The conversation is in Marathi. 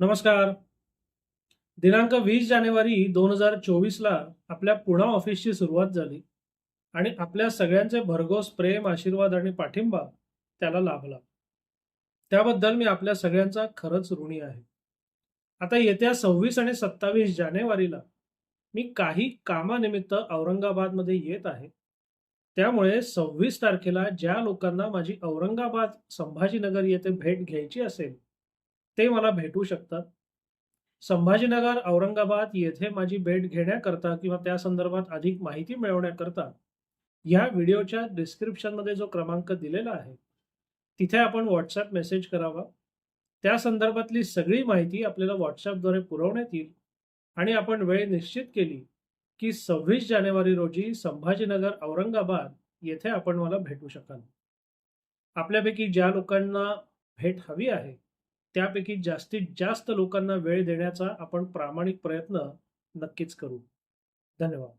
नमस्कार. दिनांक वीस जानेवारी दोन हजार चोवीसला आपल्या पुणा ऑफिसची सुरुवात झाली आणि आपल्या सगळ्यांचे भरघोस प्रेम आशीर्वाद आणि पाठिंबा त्याला लाभला. त्याबद्दल मी आपल्या सगळ्यांचा खरंच ऋणी आहे. आता येत्या सव्वीस आणि सत्तावीस जानेवारीला मी काही कामानिमित्त औरंगाबादमध्ये येत आहे. त्यामुळे सव्वीस तारखेला ज्या लोकांना माझी औरंगाबाद संभाजीनगर येथे भेट घ्यायची असेल ते मला भेटू शकतात. संभाजीनगर औरंगाबाद येथे माझी भेट घेण्याकरता किंवा त्या संदर्भात अधिक माहिती मिळवण्याकरता या व्हिडिओच्या डिस्क्रिप्शनमध्ये जो क्रमांक दिलेला आहे तिथे आपण व्हॉट्सॲप मेसेज करावा. त्या संदर्भातली सगळी माहिती आपल्याला व्हॉट्सॲपद्वारे पुरवण्यात येईल आणि आपण वेळ निश्चित केली की सव्वीस जानेवारी रोजी संभाजीनगर औरंगाबाद येथे आपण मला भेटू शकाल. आपल्यापैकी ज्या लोकांना भेट हवी आहे त्यापैकी जास्तीत जास्त लोकांना वेळ देण्याचा आपण प्रामाणिक प्रयत्न नक्कीच करू. धन्यवाद.